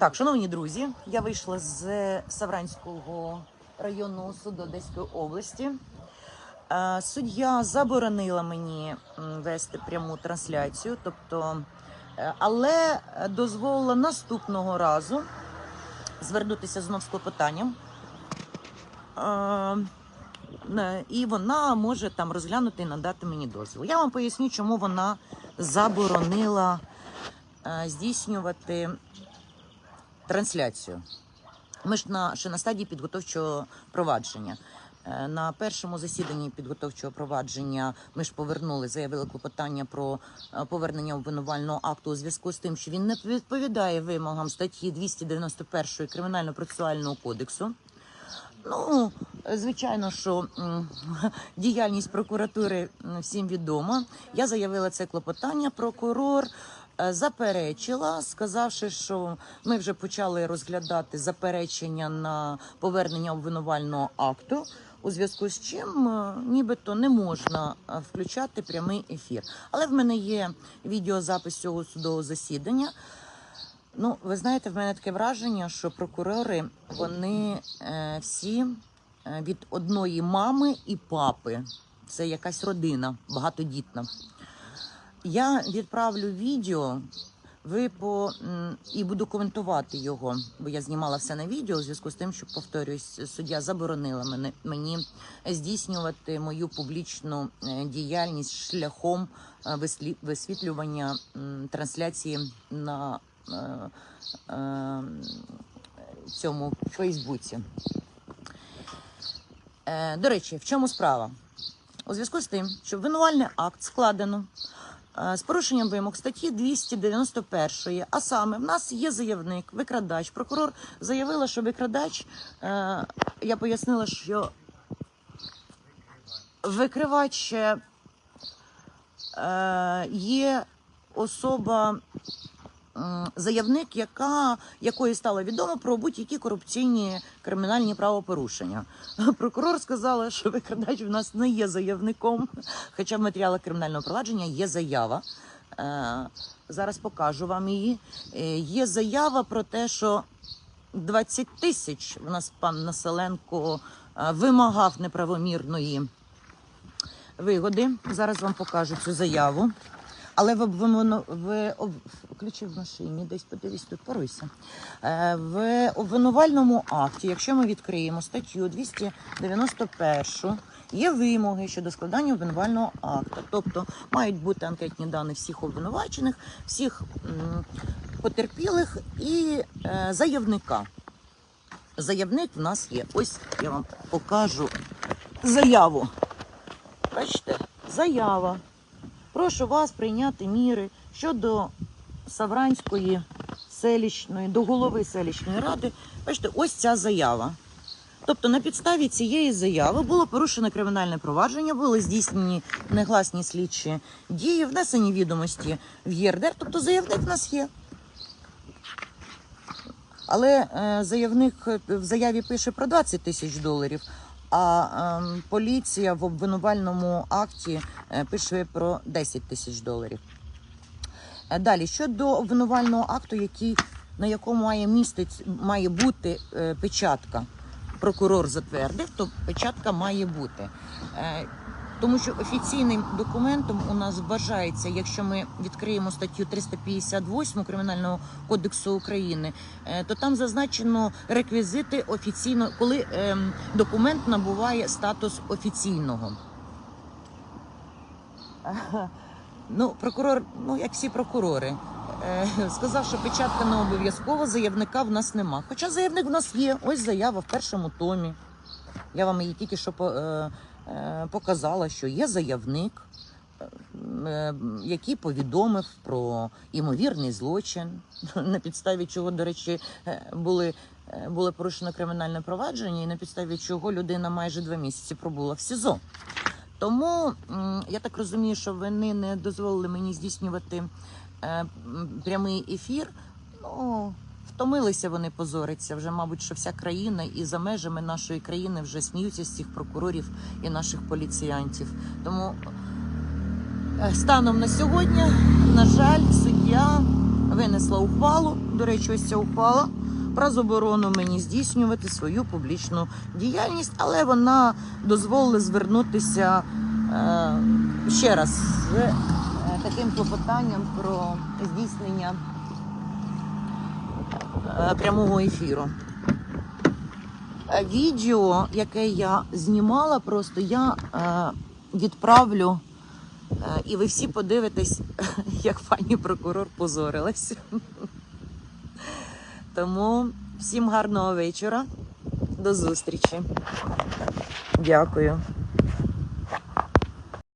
Так, шановні друзі, я вийшла з Савранського районного суду Одеської області. Е, Суддя заборонила мені вести пряму трансляцію, тобто, е, але дозволила наступного разу звернутися знов з клопотанням. Е, І вона може там розглянути і надати мені дозвіл. Я вам поясню, чому вона заборонила здійснювати трансляцію. Ми ж на ще на стадії підготовчого провадження. Е, На першому засіданні підготовчого провадження ми ж повернули, заявили клопотання про е, повернення обвинувального акту у зв'язку з тим, що він не відповідає вимогам статті 291 кримінально-процесуального кодексу. Ну, звичайно, що діяльність прокуратури всім відома. Я заявила це клопотання. Прокурор заперечила, сказавши, що ми вже почали розглядати заперечення на повернення обвинувального акту. У зв'язку з чим е, нібито не можна е, включати прямий ефір. Але в мене є відеозапис цього судового засідання. Ну, ви знаєте, в мене таке враження, що прокурори вони е, всі е, від одної мами і папи. Це якась родина багатодітна. Я відправлю відео. Ви по і буду коментувати його, бо я знімала все на відео у зв'язку з тим, що повторюсь, суддя заборонила мені здійснювати мою публічну е, діяльність шляхом е, висвітлювання трансляції на е, цьому Фейсбуці. До речі, в чому справа? У зв'язку з тим, що обвинувальний акт складено з порушенням вимог статті 291, а саме в нас є заявник, викрадач. Прокурор заявила, що викрадач, е, я пояснила, що викривач е, є особа заявник, яка, якої стало відомо про будь-які корупційні кримінальні правопорушення. Прокурор сказала, що викрадач в нас не є заявником, хоча в матеріалах кримінального провадження є заява. Е, зараз покажу вам її. Е, є заява про те, що 20 тисяч в нас пан Населенко е, вимагав неправомірної вигоди. Зараз вам покажу цю заяву. Але в обвину... в об... ключі в машині, десь подивись тут, поруйся. Е, В обвинувальному акті, якщо ми відкриємо статтю 291, є вимоги щодо складання обвинувального акту. Тобто мають бути анкетні дані всіх обвинувачених, всіх потерпілих і е, заявника. Заявник в нас є. Ось я вам покажу заяву. Бачите, заява. Прошу вас прийняти міри щодо Савранської селищної, до голови селищної ради. Бачите, ось ця заява. Тобто на підставі цієї заяви було порушено кримінальне провадження, були здійснені негласні слідчі дії, внесені відомості в ЄРДР. Тобто заявник в нас є. Але е, заявник в заяві пише про 20 тисяч доларів, а ем, поліція в обвинувальному акті е, пише про 10 тисяч доларів. Е, Далі щодо обвинувального акту, який на якому має містить, має бути е, печатка. Прокурор затвердив, то печатка має бути. Е, тому що офіційним документом у нас вважається, якщо ми відкриємо статтю 358 Кримінального кодексу України, е, то там зазначено реквізити офіційно, коли ем, документ набуває статус офіційного. Ну, прокурор, ну як всі прокурори, е, сказав, що печатка не обов'язкова, заявника в нас нема. Хоча заявник в нас є. Ось заява в першому томі. Я вам її тільки що по- е, показала, що є заявник, е, який повідомив про ймовірний злочин, на підставі чого, до речі, е, були. е, Було порушено кримінальне провадження, і на підставі чого людина майже два місяці пробула в СІЗО. Тому я так розумію, що вони не дозволили мені здійснювати е, прямий ефір. Ну, втомилися вони позориться. Вже, мабуть, що вся країна і за межами нашої країни вже сміються з цих прокурорів і наших поліціянтів. Тому е, станом на сьогодні, на жаль, суддя винесла ухвалу. До речі, ось ця ухвала про заборону мені здійснювати свою публічну діяльність, але вона дозволила звернутися е, ще раз з е, таким клопотанням про здійснення прямого ефіру. Е, Відео, яке я знімала, просто я е, відправлю, е, і ви всі подивитесь, як пані прокурор позорилась. Тому всім гарного вечора. До зустрічі. Дякую.